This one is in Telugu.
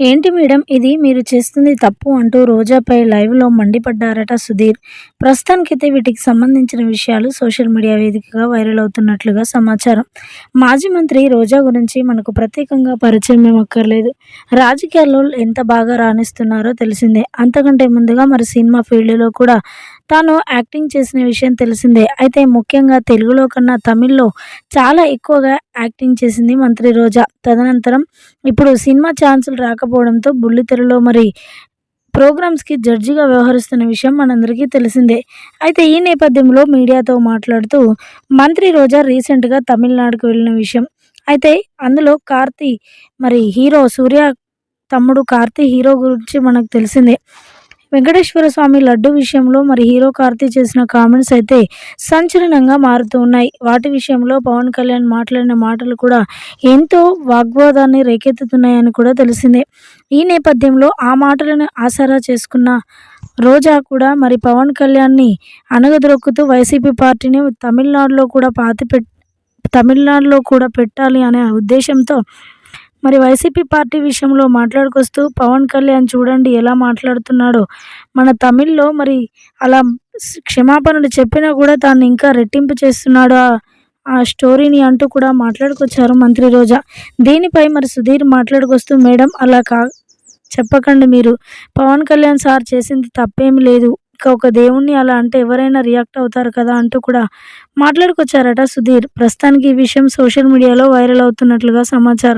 ఏంటి మేడం ఇది మీరు చేస్తుంది తప్పు అంటూ రోజాపై లైవ్‌లో మండిపడ్డారట సుధీర్. ప్రస్తుతానికైతే వీటికి సంబంధించిన విషయాలు సోషల్ మీడియా వేదికగా వైరల్ అవుతున్నట్లుగా సమాచారం. మాజీ మంత్రి రోజా గురించి మనకు ప్రత్యేకంగా పరిచయం ఏమక్కర్లేదు రాజకీయాల్లో ఎంత బాగా రాణిస్తున్నారో తెలిసిందే. అంతకంటే ముందుగా మరి సినిమా ఫీల్డ్‌లో కూడా తాను యాక్టింగ్ చేసిన విషయం తెలిసిందే. అయితే ముఖ్యంగా తెలుగులో కన్నా తమిళ్‌లో చాలా ఎక్కువగా యాక్టింగ్ చేసింది మంత్రి రోజా. తదనంతరం ఇప్పుడు సినిమా ఛాన్సులు రాకపోవడంతో బుల్లితెరలో మరి ప్రోగ్రామ్స్‌కి జడ్జిగా వ్యవహరిస్తున్న విషయం మనందరికీ తెలిసిందే. అయితే ఈ నేపథ్యంలో మీడియాతో మాట్లాడుతూ మంత్రి రోజా రీసెంట్‌గా తమిళనాడుకు వెళ్ళిన విషయం. అయితే అందులో కార్తీ మరి హీరో సూర్య తమ్ముడు కార్తీ హీరో గురించి మనకు తెలిసిందే. వెంకటేశ్వర స్వామి లడ్డు విషయంలో మరి హీరో కార్తీ చేసిన కామెంట్స్ అయితే సంచలనంగా మారుతూ ఉన్నాయి. వాటి విషయంలో పవన్ కళ్యాణ్ మాట్లాడిన మాటలు కూడా ఎంతో వాగ్వాదాన్ని రేకెత్తుతున్నాయని కూడా తెలిసిందే. ఈ నేపథ్యంలో ఆ మాటలను ఆసరా చేసుకున్న రోజా కూడా మరి పవన్ కళ్యాణ్‌ని అణగదొక్కుతూ వైసీపీ పార్టీని తమిళనాడులో కూడా పాతిపెట్ తమిళనాడులో కూడా పెట్టాలి అనే ఉద్దేశంతో మరి వైసీపీ పార్టీ విషయంలో మాట్లాడుకొస్తూ పవన్ కళ్యాణ్ చూడండి ఎలా మాట్లాడుతున్నాడో. మన తమిళ్‌లో మరి అలా క్షమాపణలు చెప్పినా కూడా తాను ఇంకా రెట్టింపు చేస్తున్నాడు ఆ స్టోరీని అంటూ కూడా మాట్లాడుకొచ్చారు మంత్రి రోజా. దీనిపై మరి సుధీర్ మాట్లాడుకొస్తూ మేడం అలా కా చెప్పకండి మీరు. పవన్ కళ్యాణ్ సార్ చేసింది తప్పేమీ లేదు. ఇక ఒక దేవుణ్ణి అలా అంటే ఎవరైనా రియాక్ట్ అవుతారు కదా అంటూ కూడా మాట్లాడుకొచ్చారట సుధీర్. ప్రస్తుతానికి ఈ విషయం సోషల్ మీడియాలో వైరల్ అవుతున్నట్లుగా సమాచారం.